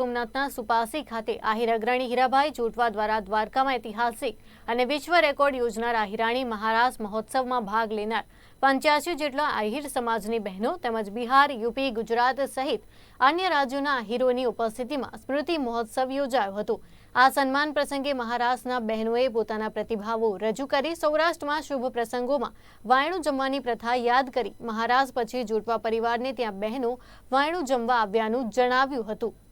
સોમનાથના સુપાસી ખાતે આહિર અગ્રણી હીરાભાઈ જોટવા દ્વારા દ્વારકામાં ઐતિહાસિક અને વિશ્વ રેકોર્ડ યોજનાર આહિરાણી મહારાજ મહોત્સવમાં ભાગ લેનાર પંચ્યાસી જેટલા આહિર સમાજની બહેનો તેમજ બિહાર, યુપી, ગુજરાત સહિત અન્ય રાજ્યોના આહિરોની ઉપસ્થિતિમાં સ્મૃતિ મહોત્સવ યોજાયો હતો. આ સન્માન પ્રસંગે મહારાષ્ટ્રના બહેનોએ પોતાના પ્રતિભાવો રજૂ કરી સૌરાષ્ટ્રમાં શુભ પ્રસંગોમાં વાયણું જમવાની પ્રથા યાદ કરી મહારાજ પછી જોટવા પરિવારને ત્યાં બહેનો વાયણું જમવા આવ્યાનું જણાવ્યું હતું.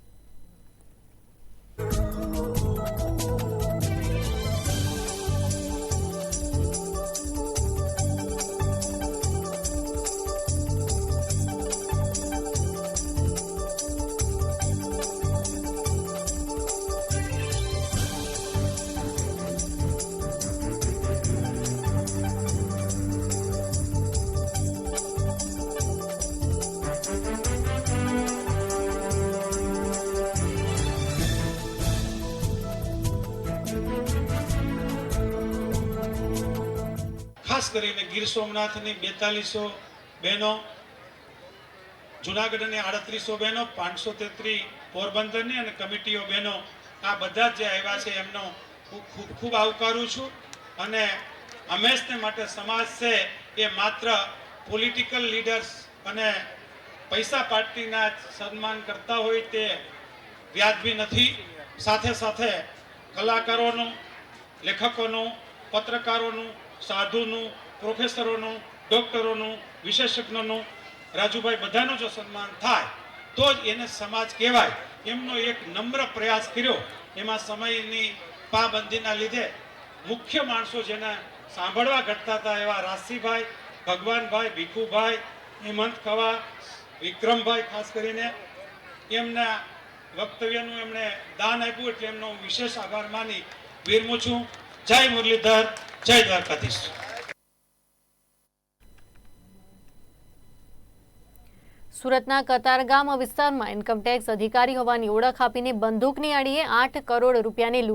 ખાસ કરીને ગીર સોમનાથની બેતાલીસો બહેનો, જુનાગઢની આડત્રીસો બહેનો, પાંચસો તેત્રીસ પોરબંદરની અને કમિટીઓ બહેનો, આ બધા જે આવ્યા છે એમનો ખૂબ ખૂબ ખૂબ આવકારું છું. અને હંમેશને માટે સમાજ છે એ માત્ર પોલિટિકલ લીડર્સ અને પૈસા પાર્ટીના સન્માન કરતા હોય તે વ્યાજબી નથી. સાથે સાથે કલાકારોનું, લેખકોનું, પત્રકારોનું સાધુનું, પ્રોફેસરોનું, ડૉક્ટરોનું, વિશેષજ્ઞનું, રાજુભાઈ બધાનું જો સન્માન થાય, તો જ એને સમાજ કહેવાય. એમનો એક નમ્ર પ્રયાસ કર્યો. એમાં સમયની પાબંદીના લીધે મુખ્ય માણસો જેને સાંભળવા ઘટતા હતા એવા રાશિભાઈ, ભગવાનભાઈ, ભીખુભાઈ, હેમંત ખવા વિક્રમભાઈ ખાસ કરીને, એમના વક્તવ્યનું એમણે દાન આપ્યું એટલે એમનો વિશેષ આભાર માની. વિરમું છું. જય મુરલીધર. જય દ્વારકાધીશ. સુરતના કતારગામ વિસ્તારમાં ઇન્કમટેક્સ અધિકારી હોવાની ઓળખ આપીને બંદૂકની અડીએ આઠ કરોડ રૂપિયાની